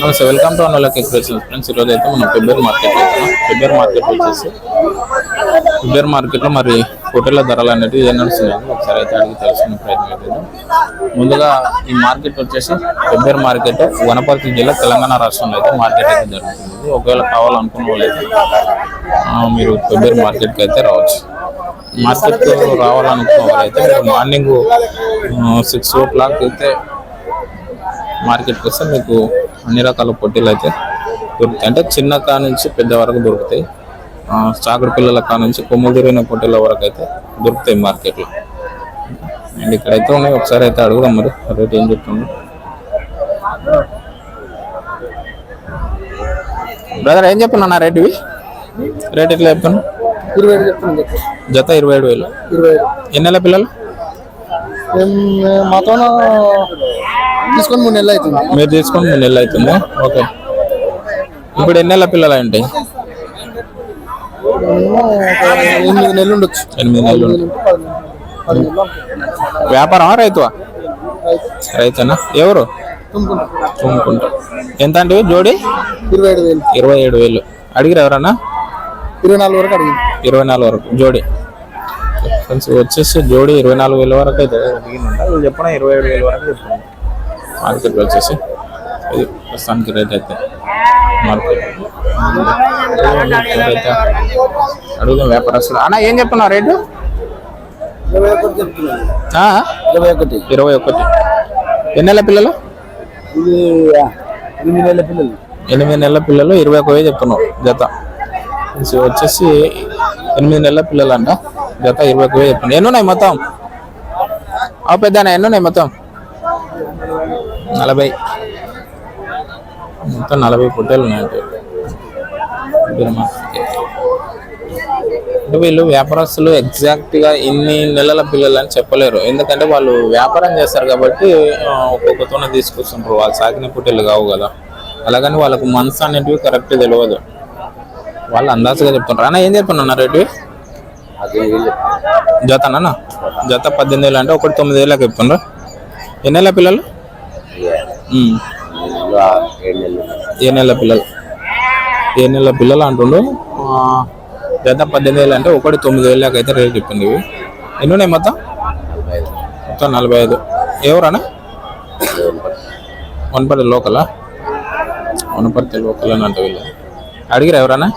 నమస్తే welcome to అన్నోలకి expression friends ఈరోజు అయితే మనం ఫిబ్రవరి మార్కెట్ వెళ్తున్నాం ఫిబ్రవరి మార్కెట్ వచ్చేసి ఫిబ్రవరి మార్కెట్లో మరి హోటళ్ళ ధరలు అనేవి ఏం నడుస్తున్నాయి ఒకసారి అయితే అడిగి తెలుసుకునే ప్రయత్నం అయితే ముందుగా ఈ మార్కెట్ వచ్చేసి ఫిబ్రవరి మార్కెట్ వనపర్తి జిల్లా తెలంగాణ రాష్ట్రంలో అయితే మార్కెట్ అయితే జరుగుతుంది. ఒకవేళ కావాలనుకున్న వాళ్ళు అయితే మీరు ఫిబ్రవరి మార్కెట్కి అయితే రావచ్చు. మార్కెట్ రావాలనుకున్న వాళ్ళైతే మీరు మార్నింగ్ సిక్స్ ఓ క్లాక్ అయితే మార్కెట్కి వస్తే మీకు అన్ని రకాల పొట్టీలు అయితే దొరుకుతాయి. అంటే చిన్న కా నుంచి పెద్ద వరకు దొరుకుతాయి. ఆ, పిల్లల కా నుంచి కొమ్ములు తిరిగిన పొట్టీల వరకు అయితే దొరుకుతాయి మార్కెట్లో. అండ్ ఇక్కడైతే ఉన్నాయి. ఒకసారి అయితే అడుగుదాం మరి రేట్ ఏం చెప్తుంది? బ్రదర్ ఏం చెప్తున్నా రేట్ ఇవి? రేట్ ఎట్లా చెప్తాను ఇరవై జత ఇరవై ఏడు వేలు. ఇరవై ఎన్ని నెలల పిల్లలు? మాతో తీసుకొని మూడు నెలలు అవుతుంది. మీరు తీసుకొని మూడు నెలలు అవుతుంది. ఓకే. ఇప్పుడు ఎన్ని నెలల పిల్లలు ఉంటాయి ఒక ఎనిమిది నెలలు ఉండొచ్చు. ఎనిమిది నెలలు. వ్యాపారమా రైతువా? రైతు. రైతేనా? ఎవరు? తుమ్ముకుంటా. ఎంత అంటే జోడి? ఇరవై ఐదు వేలు. ఇరవై ఏడు వేలు. అడిగిరు ఎవరన్నా? ఇరవై నాలుగు వరకు అడిగింది. ఇరవై నాలుగు వరకు. జోడి. ఫ్రెండ్స్ వచ్చేసి జోడి ఇరవై నాలుగు వేల వరకు అయితే వీళ్ళు చెప్పిన? ఇరవై ఏడు వేల వరకు చెప్తున్నాం మార్కెట్ వచ్చేసి ఇది ప్రస్తుతానికి రేట్ అయితే మార్కెట్. అడుగుదాం వ్యాపారస్తులు. అన్న ఏం చెప్తున్నా రేటు? ఇరవై ఒకటి? ఇరవై ఒకటి నెలల పిల్లలు? ఇది ఎనిమిది నెలల పిల్లలు. ఎనిమిది నెలల పిల్లలు ఇరవై ఒక వేలు చెప్తున్నావు జత. వచ్చేసి ఎనిమిది నెలల పిల్లలు అంట జత ఇరవై ఒక వేలు చెప్తున్నావు ఎన్ని ఉన్నాయి మొత్తం? ఆ పెద్ద ఎన్ని ఉన్నాయి మొత్తం? నలభై. మొత్తం నలభై పుట్టెలు ఉన్నాయంటే. అంటే వీళ్ళు వ్యాపారస్తులు ఎగ్జాక్ట్గా ఇన్ని నెలల పిల్లలు అని చెప్పలేరు. ఎందుకంటే వాళ్ళు వ్యాపారం చేస్తారు కాబట్టి ఒక్కొక్కతోనే తీసుకొస్తుంటారు. వాళ్ళు సాకిన పుట్టెలు కావు కదా. అలాగని వాళ్ళకు మనసు అనేటివి కరెక్ట్ తెలియదు. వాళ్ళు అందాజుగా చెప్తున్నారు అన్న ఏం చెప్తున్నా రేటు? జతనా జత పద్దెనిమిది వేలు అంటే ఒకటి తొమ్మిది వేలకు చెప్తున్నారు ఎన్ని నెలల పిల్లలు? ఏ నెలల పిల్లలు? ఏ నెలల పిల్లలు అంటుండు జత పద్దెనిమిది వేలు అంటే ఒకటి తొమ్మిది వేలకు అయితే రేట్ చెప్పింది ఇవి. ఎన్ని ఉన్నాయి మొత్తం? మొత్తం నలభై ఐదు. ఎవరన్నా వనపర్తి లోకలా? వనపర్తి లోకల్ అని అంటే వీళ్ళు. అడిగిరా ఎవరన్నా?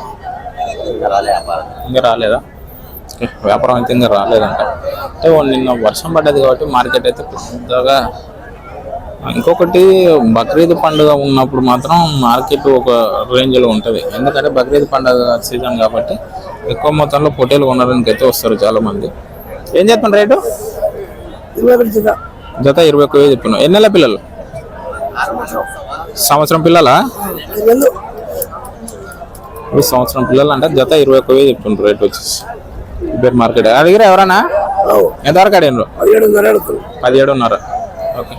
ఇంకా రాలేదా? వ్యాపారం అయితే ఇంకా రాలేదంట. అంటే నిన్న వర్షం పడ్డది కాబట్టి మార్కెట్ అయితే పెద్దగా ఇంకొకటి బక్రీద్ పండుగ ఉన్నప్పుడు మాత్రం మార్కెట్ ఒక రేంజ్లో ఉంటుంది. ఎందుకంటే బక్రీద్ పండుగ సీజన్ కాబట్టి ఎక్కువ మొత్తంలో పొట్టేలు కొనడానికి అయితే వస్తారు చాలా మంది ఏం చెప్తాను రేటు? జత. జత ఇరవై ఒక్క వేలు చెప్పిన ఎన్ని నెలల పిల్లలు? సంవత్సరం పిల్లలా? ఈ సంవత్సరం పిల్లలు అంటే జత ఇరవై ఒక్క వేలు చెప్తుండ్రు రేట్ వచ్చేసి. ఇద్దరు మార్కెట్. అడిగిరా ఎవరన్నా? ఎంతవరకు అడిగినారు పదిహేడున్నర ఓకే.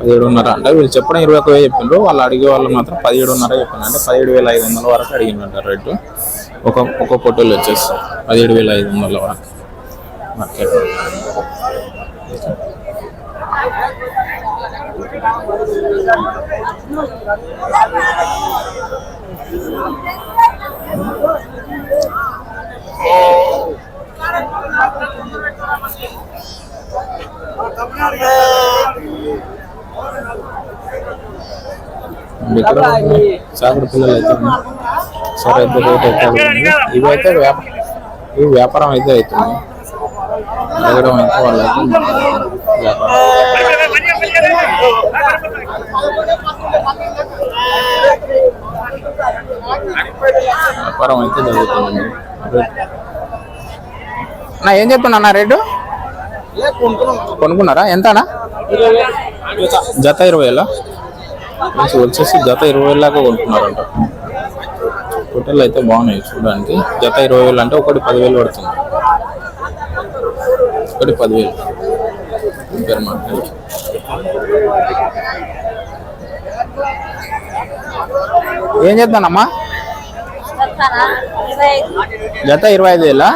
పదిహేడున్నర. అంటే వీళ్ళు చెప్పడం ఇరవై ఒక వేలు చెప్పిండ్రు వాళ్ళు అడిగే వాళ్ళు మాత్రం పదిహేడున్నర చెప్పిండ్రు. అంటే పదిహేడు వేల ఐదు వందల వరకు అడిగిందంట రేటు. ఒక ఒక పొట్టేలు వచ్చేసి పదిహేడు వేల ఐదు వందల వరకు మార్కెట్. ఇక్కడ చాకరి పిల్లలు అయితే ఉన్నాయి. సరే అయితే రేట్ అయితే అడుగుతుంది. ఇవి అయితే వ్యాప ఇవి వ్యాపారం అయితే అవుతుంది అడగడం అయితే వాళ్ళకి వ్యాపారం వ్యాపారం అయితే జరుగుతుంది నా ఏం చెప్తున్నా అన్న రేటు? కొనుక్కున్నారా? ఎంతనా? జత ఇరవై వేలా వచ్చేసి జత ఇరవై వేలు దాకా కొనుక్కున్నారంట. హోటల్ అయితే బాగున్నాయి చూడడానికి. జత ఇరవై వేలు అంటే ఒకటి పదివేలు పడుతుంది. ఒకటి పదివేలు. ఏం చేద్దానమ్మా జత ఇరవై ఐదు వేలా?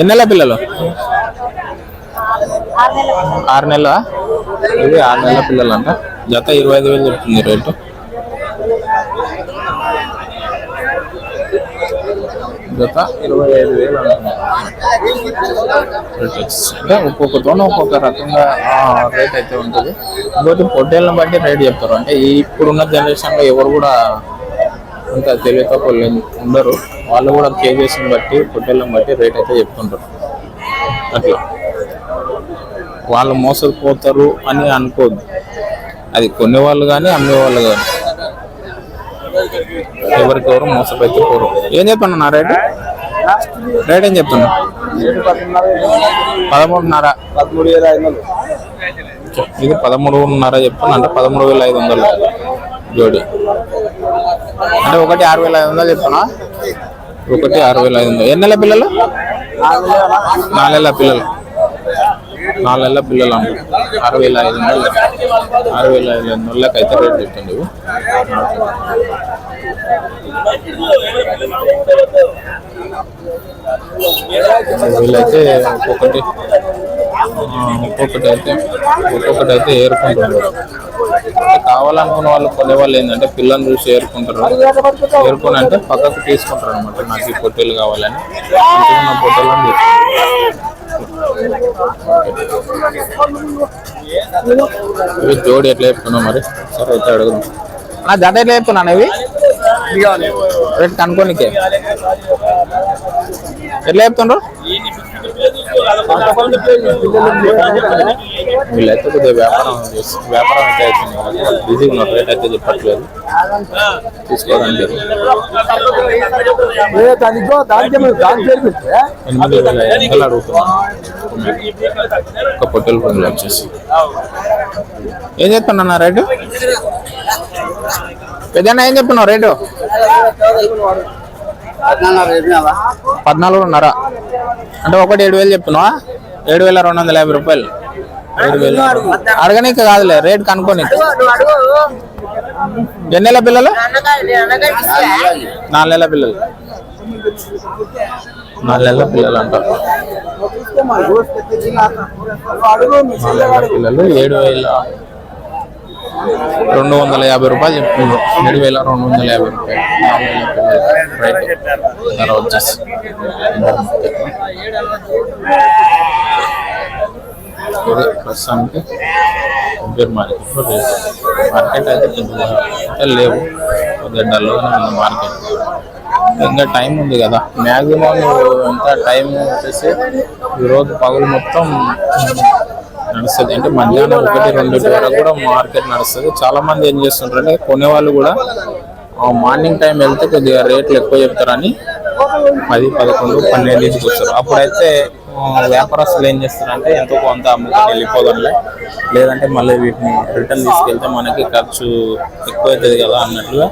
ఎన్నెల ఎన్ని పిల్లలు? ఆరు నెలల? ఇది ఆరు నెలల పిల్లలు అంట జత ఇరవై ఐదు వేలు చెప్తుంది రేటు. జత ఇరవై ఐదు వేలు అంటే ఒక్కొక్కతోనే ఒక్కొక్క రకంగా రేట్ అయితే ఉంటుంది. ఇంకోటి పొట్టేళ్ళని బట్టి రేట్ చెప్తారు. అంటే ఇప్పుడున్న జనరేషన్లో ఎవరు కూడా అంత తెలివితో ఉండరు. వాళ్ళు కూడా కేజీస్ని బట్టి పొట్టేళ్ళని బట్టి రేట్ అయితే చెప్తుంటారు. అట్లా. వాళ్ళు మోసపోతారు అని అనుకోద్దు అది కొనేవాళ్ళు కానీ అమ్మేవాళ్ళు కానీ ఎవరికి ఎవరు మోసపోతే పోరు. ఏం చెప్పాను నా రేటు? రేట్ ఏం చెప్తున్నా? పదమూడున్నర. పదమూడు వేల ఐదు వందలు ఇది పదమూడున్నర చెప్తున్నా అంటే పదమూడు వేల ఐదు వందలు. జోడి. అంటే ఒకటి ఆరు వేల ఐదు వందలు చెప్తున్నా ఒకటి ఆరు వేల ఐదు వందలు. ఎన్ని పిల్లలు? నాలుగేళ్ళ పిల్లలు. నాలుగేళ్ళ పిల్లలు అంటారు ఆరు వేల ఐదు వందలు. ఆరు వేల ఐదు వందలకి అయితే రేట్ చెప్తుంది వీళ్ళైతే ఒక్కొక్కటి ఒక్కొక్కటి అయితే ఒక్కొక్కటి అయితే ఏరుకుంటున్నారు కావాలనుకున్న వాళ్ళు కొనే వాళ్ళు ఏంటంటే పిల్లల్ని చూసి ఏరుకుంటారు. ఏరుకుని అంటే పక్కకు తీసుకుంటారు అనమాట నాకు ఈ పొట్టేలు కావాలని. ఇంటికి అని ఇవి జోడి ఎట్లా చెప్తున్నావు మరి? సరే అయితే అడుగుదాం. జత ఎట్లా చెప్తున్నాను ఇవి? రేట్ కనుక్కోనికే. ఎట్లా చెప్తుండ్రు? వీళ్ళైతే కొద్దిగా వ్యాపారం వ్యాపారం అయితే అవుతుంది బిజీగా ఉన్నారు రేట్ అయితే చెప్పట్లేదు. పెడితే ఎనిమిది వేల ఐదు వందలు అడుగుతున్నాను ఒక పొట్టెల పొంగులు వచ్చేసి. ఏం చెప్తున్నా రేటు? పెద్దన్న ఏం చెప్తున్నావు? రేటు? పద్నాలుగున్నర. అంటే ఒకటి ఏడు వేలు చెప్తున్నావా? ఏడు వేల రెండు వందల యాభై రూపాయలు. ఏడు వేలు. అడగనీకి కాదులే రేట్ కనుక్కోని. ఎన్ని నెలల పిల్లలు? నాలుగు నెలల పిల్లలు. నాలుగు నెలల పిల్లలు అంటారు పిల్లలు ఏడు వేల రెండు వందల యాభై రూపాయలు చెప్తున్నారు ఏడు వేల రెండు వందల యాభై రూపాయలు. రైట్. ధర వచ్చేసి. ఇది ప్రస్తుతానికి? కొబ్బరి మార్కెట్లో రేట్ మార్కెట్ అయితే కొద్దిగా లేవు. కొద్దిగా డల్గానే ఉంది మార్కెట్. ఇంకా టైం ఉంది కదా. మ్యాక్సిమం ఎంత టైం వచ్చేసి ఈరోజు పగులు మొత్తం నడుస్తుంది. అంటే మధ్యాహ్నం ఒకటి రెండు వరకు కూడా మార్కెట్ నడుస్తుంది. చాలా మంది ఏం చేస్తుంటారు అంటే కొనేవాళ్ళు కూడా మార్నింగ్ టైం వెళ్తే కొద్దిగా రేట్లు ఎక్కువ చెప్తారని పది పదకొండు పన్నెండు వస్తారు అప్పుడైతే వ్యాపారస్తులు ఏం చేస్తారంటే ఎంతో కొంత అమ్ముకొని వెళ్ళిపోదాంలే. లేదంటే మళ్ళీ వీటిని రిటర్న్ తీసుకెళ్తే మనకి ఖర్చు ఎక్కువ అవుతుంది కదా అన్నట్లుగా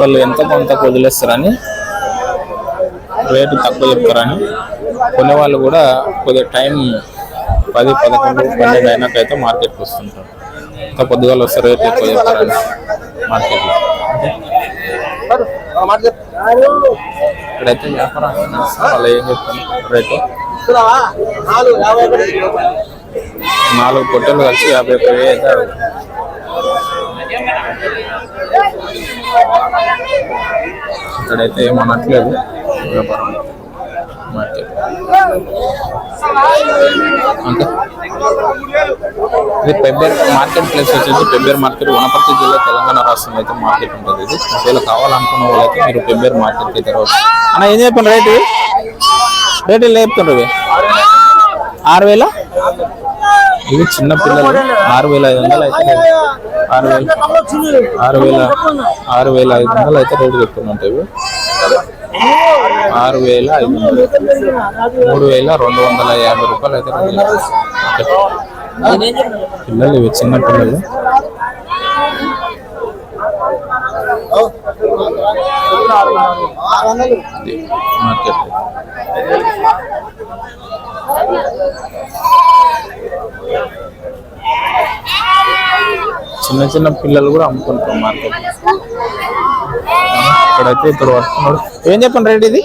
వాళ్ళు ఎంత కొంత వదిలేస్తారని రేటు తక్కువ చెప్తారని కొనేవాళ్ళు కూడా కొద్దిగా టైం పది పదకొండు పన్నెండు అయినాకైతే మార్కెట్కి వస్తుంటారు. ఇంకా పొద్దుగాలు వస్తే రేట్ ఎక్కువ చెప్తారని మార్కెట్లో. ఇక్కడైతే వ్యాపారం వాళ్ళు ఏం చెప్తాను రేటు? నాలుగు పొట్టెలు కలిసి యాభై ఒక్క వెయ్యి అయితే ఇక్కడైతే ఏమనట్లేదు వ్యాపారం. మార్కెట్ అంతే. ఇది పెబ్బేర్ మార్కెట్ ప్లేస్ వచ్చేసి పెబ్బేర్ మార్కెట్ వనపర్తి జిల్లా తెలంగాణ రాష్ట్రంలో అయితే మార్కెట్ ఉంటుంది ఇది. ఒకవేళ కావాలనుకున్న వాళ్ళైతే మీరు పెబ్బేర్ మార్కెట్కి అయితే రావచ్చు. అన్న ఏం చెప్పండి రేటు? రేటు ఇలా చెప్తుండ్రు ఆరు వేల? ఇవి చిన్న పిల్లలు. ఆరు వేల ఐదు వందలు అయితే ఆరు వేల ఆరు వేల ఆరు వేల ఐదు వందలు అయితే రేటు చెప్తున్నట్టు ఇవి. ఆరు వేల ఐదు మూడు వేల రెండు వందల యాభై రూపాయలు అయితే పిల్లలు ఇవి చిన్న పిల్లలు మార్కెట్ చిన్న చిన్న పిల్లలు కూడా అమ్ముకుంటారు మార్కెట్ ఇక్కడైతే ఇప్పుడు వస్తున్నాడు. ఏం చెప్పండి రేట్ ఇది?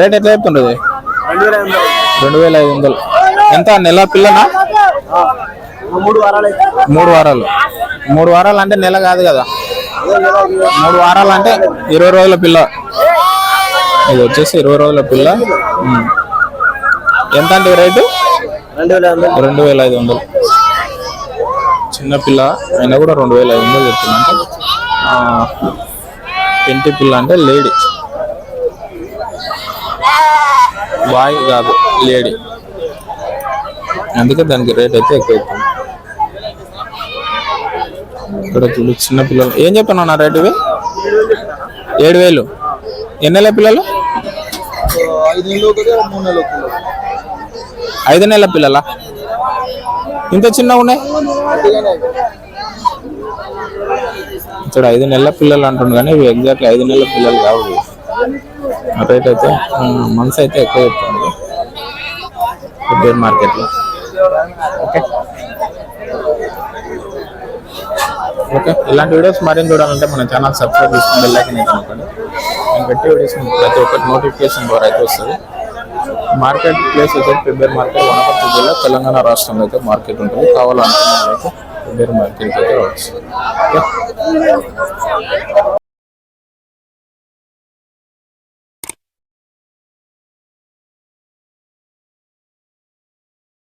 రేట్ ఎట్లా చెప్తుండ్రు ఇది? రెండు వేల ఐదు వందలు. ఎంత? నెల పిల్లనా? మూడు వారాలు. మూడు వారాలు మూడు వారాలు అంటే నెల కాదు కదా. మూడు వారాలు అంటే ఇరవై రోజుల పిల్ల. ఇది వచ్చేసి ఇరవై రోజుల పిల్ల. ఎంత అంటే రేటు? రెండు వేల ఐదు వందలు. రెండు వేల ఐదు వందలు చిన్న పిల్ల. అయినా కూడా రెండు వేల ఐదు వందలు చెప్తున్నా పెంటి పిల్ల అంటే లేడీ. బాయ్ కాదు లేడీ. అందుకే దానికి రేట్ అయితే ఎక్కువ అవుతుంది ఇక్కడ చూడు చిన్న పిల్లలు. ఏం చెప్పాను నా రేట్ ఇవి? ఏడు వేలు. ఎన్ని నెలల పిల్లలు ఐదు నెలల పిల్లలా? ఇంత చిన్నగా ఉన్నాయి? ఇక్కడ ఐదు నెలల పిల్లలు అంటుండు కానీ ఇవి ఎగ్జాక్ట్లీ ఐదు నెలల పిల్లలు కావు రేట్ అయితే మంత్స్ అయితే ఎక్కువ చెప్తుంది. బేర్ మార్కెట్లో ఓకే ఓకే ఇలాంటి వీడియోస్ మరిన్ని చూడాలంటే మన ఛానల్ సబ్స్క్రైబ్ చేసుకుని వెళ్ళాకనే ఐకన్ నేను పెట్టే వీడియోస్ ప్రతి ఒక్కటి నోటిఫికేషన్ ద్వారా అయితే వస్తుంది. మార్కెట్ ప్లేస్ అయితే ఫిబ్రవరి మార్కెట్ వనపర్తి జిల్లా తెలంగాణ రాష్ట్రంలో అయితే మార్కెట్ ఉంటుంది. కావాలనుకున్న వాళ్ళైతే ఫిబ్రవరి మార్కెట్ అయితే రావచ్చు ఓకే